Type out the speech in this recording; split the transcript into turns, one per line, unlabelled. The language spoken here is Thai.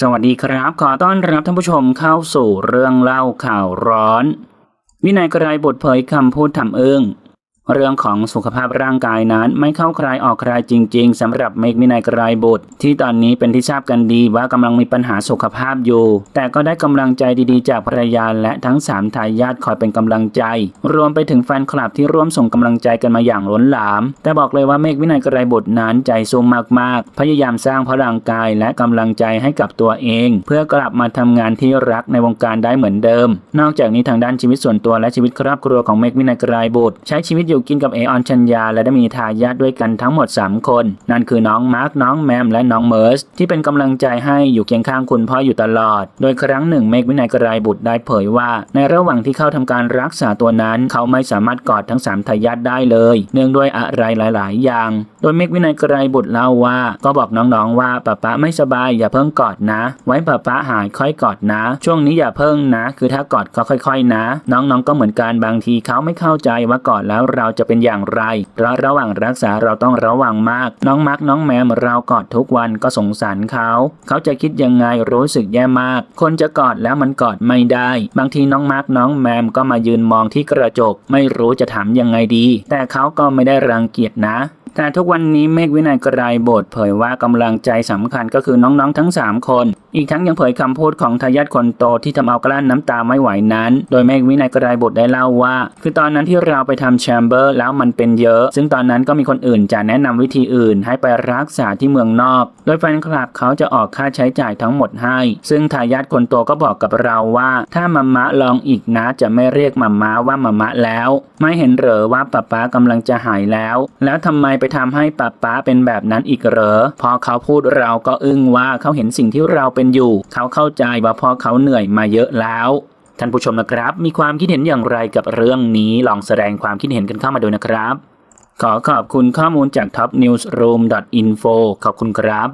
สวัสดีครับขอต้อนรับท่านผู้ชมเข้าสู่เรื่องเล่าข่าวร้อน วินัยกรายบทเผยคำพูดทำเอิง เรื่องของสุขภาพร่างกายนั้นไม่เข้าใครออกใครจริง ๆสำหรับเมกวินัยกรายบุตร ที่ตอนนี้เป็นที่ทราบกันดีว่ากำลังมีปัญหาสุขภาพอยู่ แต่ก็ได้กำลังใจดีๆ จากภรรยาและทั้งสามทายาทคอยเป็นกำลังใจ รวมไปถึงแฟนคลับที่ร่วมส่งกำลังใจกันมาอย่างล้นหลาม แต่บอกเลยว่าเมกวินัยกรายบุตรนั้นใจสู้มากๆ พยายามสร้างพลังกายและกำลังใจให้กับตัวเอง เพื่อกลับมาทำงานที่รักในวงการได้เหมือนเดิม นอกจากนี้ทางด้านชีวิตส่วนตัวและชีวิตครอบครัวของเมกวินัยกรายบุตร ใช้ชีวิตอยู่ยู่กินกับเอออนชัญญาและได้มีทายาทด้วยกันทั้งหมด 3 คน นั่นคือน้องมาร์กน้องแมมและน้องเมิร์สที่เป็นกำลังใจให้อยู่เคียงข้างคุณพ่ออยู่ตลอด โดยครั้งหนึ่งเมกวินัยกรายบุตรได้เผยว่า ในระหว่างที่เข้าทำการรักษาตัวนั้น เขาไม่สามารถกอดทั้งสามทายาทได้เลย เนื่องด้วยอะไรหลาย ๆ อย่าง โดยเมกวินัยกรายบุตรเล่าว่า ก็บอกน้องๆว่าป้าป๊าไม่สบายอย่าเพิ่งกอดนะ ไว้ป้าป๊าหายค่อยกอดนะ ช่วงนี้อย่าเพิ่งนะ คือถ้ากอดก็ค่อย ๆ นะ น้องๆก็เหมือนกันบางทีเขาไม่เข้าใจว่ากอดแล้วเราจะเป็นอย่างไรเพราะระหว่างรักษาเราต้องระวังมาก น้องมักน้องแมมเรากอดทุกวันก็สงสารเขาเขาจะคิดยังไงรู้สึกแย่มาก คนจะกอดแล้วมันกอดไม่ได้ บางทีน้องมาร์กน้องแมมก็มายืนมองที่กระจก ไม่รู้จะถามยังไงดี แต่เขาก็ไม่ได้รังเกียจนะ แต่ทุกวันนี้เมฆวินัยกรายบทเผยว่ากำลังใจสำคัญก็คือน้องๆทั้ง 3 คน อีกทั้งยังเผยคำพูดของทายาทคนโตที่ทำเอากลั้นน้ำตาไม่ไหวนั้น โดยเมฆวินัยกรายบทได้เล่าว่า คือตอนนั้นที่เราไปทำแชมเบอร์แล้วมันเป็นเยอะ ซึ่งตอนนั้นก็มีคนอื่นจะแนะนำวิธีอื่น ให้ไปรักษาที่เมืองนอก โดยแฟนคลับเขาจะออกค่าใช้จ่ายทั้งหมดให้ ซึ่งทายาทคนโตก็บอกกับเราว่า ถ้ามามมะลองอีกนะจะไม่เรียกมามมะว่ามามมะแล้ว ไม่เห็นเหรอว่าป๊าป๊ากำลังจะหายแล้ว แล้วทำไมไปทำให้ป๊าป๊าเป็นแบบนั้นอีกเหรอ พอเขาพูดเราก็อึ้งว่าเขาเห็นสิ่งที่เราเป็นอยู่ เขาเข้าใจว่าพอเขาเหนื่อยมาเยอะแล้วท่านผู้ชมนะครับ มีความคิดเห็นอย่างไรกับเรื่องนี้ลองแสดงความคิดเห็นกันเข้ามาดูนะครับ ขอขอบคุณข้อมูลจาก topnewsroom.info ขอบคุณครับ